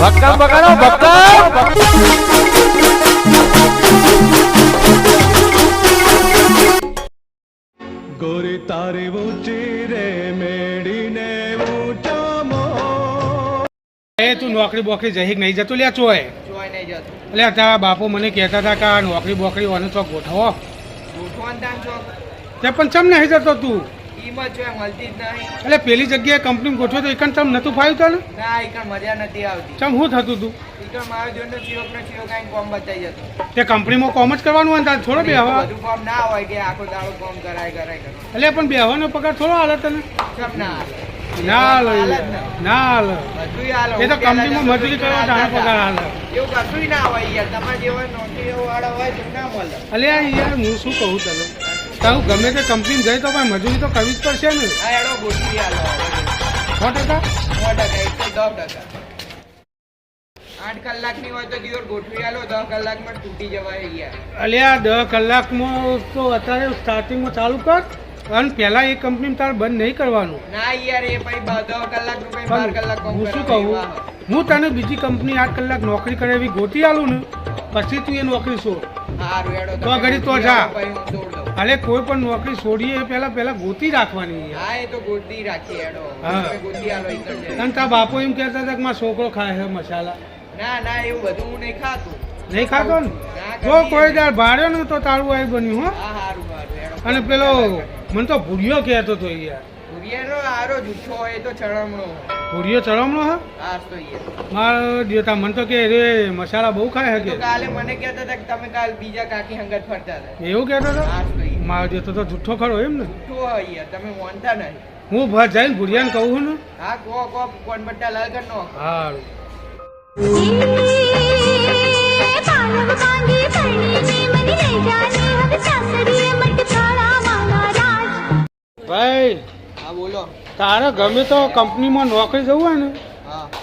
ભક્કમ બગાડો ભક્કમ. ગોરી તારી ઊંચી રે મેડીને ઊંચો એ તું નોકરી બોકરી જઈ નહીં જતો? લ્યા ચોય. ચોય નહીં જતો. એટલે તારા બાપુ મને કહેતા હતા કે આ નોકરી બોકરી ઓને તો ગોઠવો. ગોઠવાન તાન છો તે પણ ચમ નહીં જતો તું? કિંમત જો મળતી જ નહીં. એટલે પેલી જગ્યાએ કંપની ગોઠવે તો એકણ ચમ નતું ફાવ્યું તને ના એકણ મજા નથી આવતી. ચમ હું થતું તું? એકણ મારો જોડે ચિયોક ને ચિયોક આઈને કોમ બચાઈ જતો. તે કંપનીમાં કોમ જ કરવાનું હોય તાર? થોડો બેહવા. બધું કોમ ના હોય કે આખો દાડો કોમ કરાય કરાય કરો એટલે પણ બેહવાનો પગાર થોડો હાલે તને? ચમ ના હાલે. ના હાલે. એ તો કંપનીમાં મજૂરી કરવા તારા પગાર હાલે એવું કશુંય ના હોય યાર. તમારે જેવા નોકરી વાળા હોય તો ના મળે. અલ્યા યાર હું શું કહું તને? તારું ગમે તે કંપની જઈ તો પણ મજૂરી તો કરવી જ પડશે ને. સો ટકા? આઠ કલાકની હોય તો દિવસ ગોઠવી હાલો દસ કલાકમાં તૂટી જવાય યાર અલ્યા દસ કલાકમાં તો અત્યારે સ્ટાર્ટિંગમાં ચાલુ કર અને પહેલા એ કંપની તારે બંધ નહીં કરવાનું. ના યાર એ પછી દસ કલાક બાર કલાક હું શું કહું? હું તને બીજી કંપની આઠ કલાક નોકરી કરે એવી ગોતી આલું ને પછી તું એ નોકરી શું તો ઘડી તો જા. અલે કોઈ પણ નોકરી છોડીએ પેલા પહેલા ગોતી રાખવાની. હા એ તો ગોતી હા. તમે આલો અને તા બાપુ એમ કહેતા હતા કે મારો છોકરો ખાય છે મસાલા. ના ના એવું બધું હું નહીં ખાતું. નહીં ખાતો ને? જો કોઈ દાળ ભાડ્યો ને તો તારું આવી બન્યું હો. અને પેલો મને તો ભૂરિયો કહેતો તો યાર. ભુરિયાનો હારો જુઠ્ઠો હોય એ તો ચણમણો. ભૂરિયો ચરમનો હે? હા તો યાર મારો દેતા મને તો કે રે મસાલા બહુ ખાય છે તો કે કાલે મને કહેતા હતા કે તમે કાલ બીજા કાકી હંગત ફરતા હતા. એવું કહેતો હતો? હા તો મારો દેતો તો જુઠ્ઠો ખરો એમ ને. જુઠ્ઠો હોય યાર તમે માનતા નહીં. હું ભા જઈને ભૂરિયાને કહું છું ને. હા કો કો કોણ બટ્ટા લાલ કર નો હારું. પાલવ બાંધી પરણીને મને લઈ જાની. હવે સાસરીએ મત કાળા મારા રાજ. ભાઈ હા બોલો. તારે ગમે તો કંપનીમાં નોકરી જવું હોય ને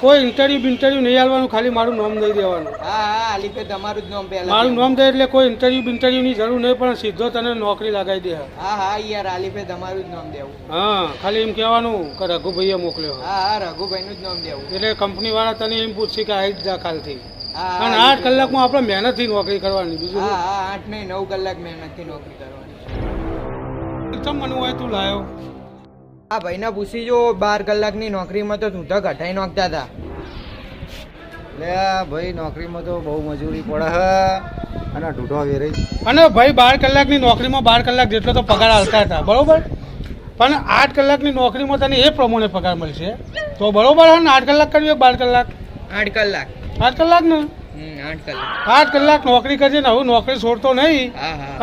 કોઈ ઇન્ટરવ્યુ બિન્ટરવ્યુ નહીં આવવાનું ખાલી મારું નામ દઈ દેવાનું. હા હા તમારું જ નામ પહેલા મારું નામ દે એટલે કોઈ ઇન્ટરવ્યુ બિન્ટરવ્યુની જરૂર નહીં પણ સીધો તને નોકરી લગાવી દે. હા હા યાર આલીફે તમારું જ નામ દેવું. હા ખાલી એમ કહેવાનું કે રઘુભાઈએ મોકલ્યો. હા હા રઘુભાઈ નું જ નામ દેવું. એટલે કંપની વાળા તને એમ પૂછશે કે આવી જ જા કાલથી. હા અને આઠ કલાકમાં આપણે મહેનતથી નોકરી કરવાની બીજું હા આઠ નહીં નવ કલાક મહેનતથી નોકરી કરવાની. મને હોય તું લાયો. હા ભાઈને પૂછી જો બાર કલાકની નોકરીમાં તો તું તો ઘટાઈ નાખતા હતા. લે ભાઈ નોકરીમાં તો બહુ મજૂરી પડે હે. અને ઢૂઢો વેરાઈ અને ભાઈ બાર કલાકની નોકરીમાં બાર કલાક જેટલો તો પગાર હાલતા હતા બરોબર? પણ આઠ કલાકની નોકરીમાં તને એ પ્રમાણે પગાર મળશે. તો બરોબર હે ને આઠ કલાક કરવી બાર કલાક? આઠ કલાક. આઠ કલાક ને? આઠ કલાક. નોકરી કરજે ને હવે નોકરી છોડતો નહીં.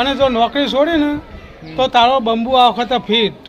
અને જો નોકરી છોડી ને તો તારો બંબુ આ વખતે ફીટ.